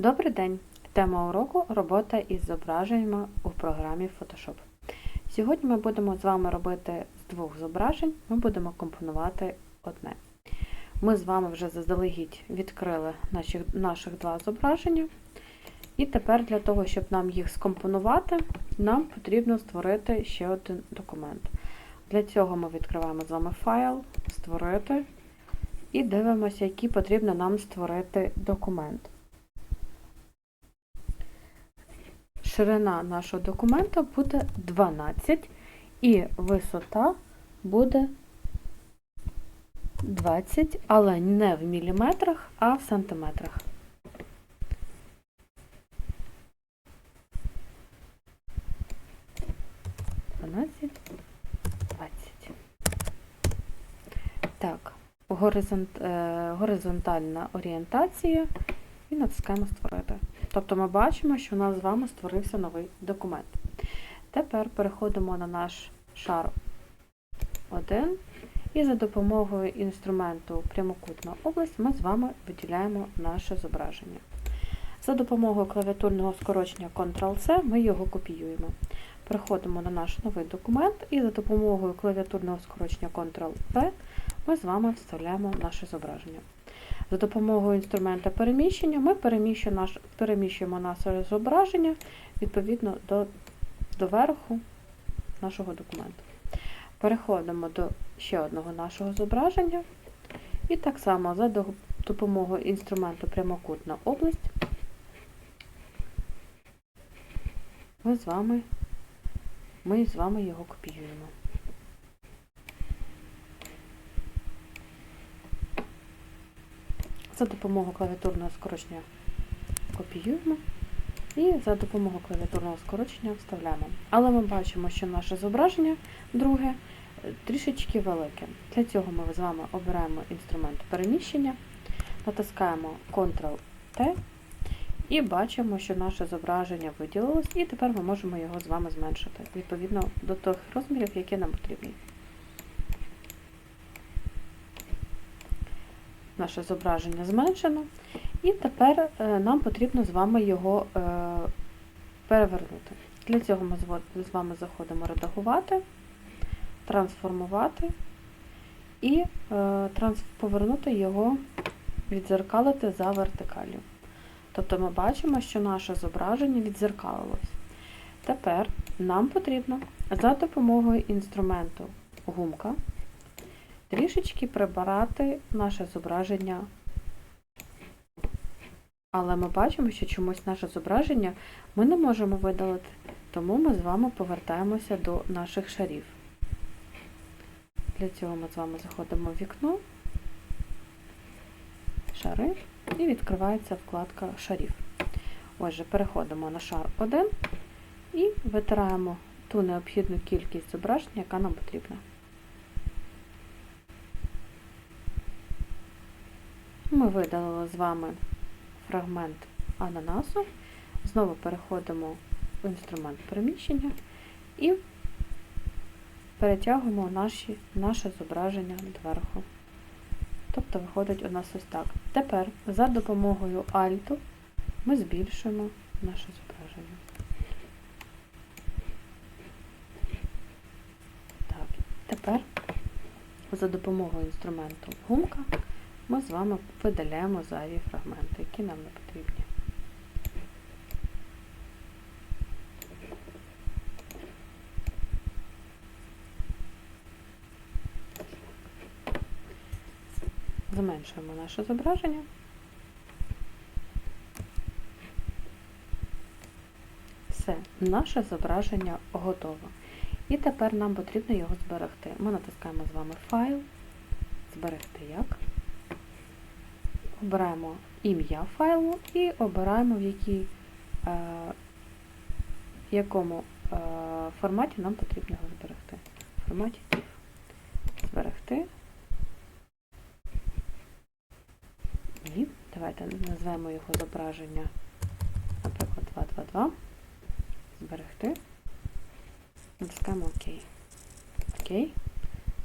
Добрий день! Тема уроку робота із зображеннями у програмі Photoshop. Сьогодні ми будемо з вами робити з двох зображень, ми будемо компонувати одне. Ми з вами вже заздалегідь відкрили наші, наших два зображення. І тепер для того, щоб нам їх скомпонувати, нам потрібно створити ще один документ. Для цього ми відкриваємо з вами файл, створити і дивимося, який потрібно нам створити документ. Ширина нашого документа буде 12 і висота буде 20, але не в міліметрах, а в сантиметрах. Дванадцять. Так, горизонт, е, горизонтальна орієнтація і натискаємо Створити. Тобто ми бачимо, що у нас з вами створився новий документ. Тепер переходимо на наш шар 1 і за допомогою інструменту прямокутна область ми з вами виділяємо наше зображення. За допомогою клавіатурного скорочення Ctrl-C ми його копіюємо. Переходимо на наш новий документ і за допомогою клавіатурного скорочення Ctrl-V ми з вами вставляємо наше зображення. За допомогою інструмента переміщення ми переміщуємо, наш, переміщуємо наше зображення відповідно до, до верху нашого документу. Переходимо до ще одного нашого зображення. І так само за допомогою інструменту прямокутна область ми з вами, ми з вами його копіюємо. За допомогою клавіатурного скорочення копіюємо і за допомогою клавіатурного скорочення вставляємо. Але ми бачимо, що наше зображення друге трішечки велике. Для цього ми з вами обираємо інструмент переміщення, натискаємо Ctrl-T і бачимо, що наше зображення виділилось, і тепер ми можемо його з вами зменшити відповідно до тих розмірів, які нам потрібні. Наше зображення зменшено, і тепер нам потрібно з вами його перевернути. Для цього ми з вами заходимо редагувати, трансформувати і повернути його, відзеркалити за вертикаллю. Тобто ми бачимо, що наше зображення відзеркалилось. Тепер нам потрібно за допомогою інструменту гумка трішечки прибирати наше зображення. Але ми бачимо, що чомусь наше зображення ми не можемо видалити, тому ми з вами повертаємося до наших шарів. Для цього ми з вами заходимо в вікно, шари, і відкривається вкладка шарів. Отже, переходимо на шар 1 і витираємо ту необхідну кількість зображень, яка нам потрібна. Ми видалили з вами фрагмент ананасу, знову переходимо в інструмент переміщення і перетягуємо наші, наше зображення доверху. Тобто виходить у нас ось так. Тепер за допомогою Альту ми збільшуємо наше зображення. Так, Тепер за допомогою інструменту гумка ми з вами видаляємо зайві фрагменти, які нам не потрібні. Зменшуємо наше зображення. Все, наше зображення готово. І тепер нам потрібно його зберегти. Ми натискаємо з вами файл, зберегти як. Обираємо ім'я файлу і обираємо, в якій, е, якому е, форматі нам потрібно його зберегти. В форматі. Зберегти. І давайте назвемо його зображення, наприклад, 222. Зберегти. Натискаємо ОК. Окей.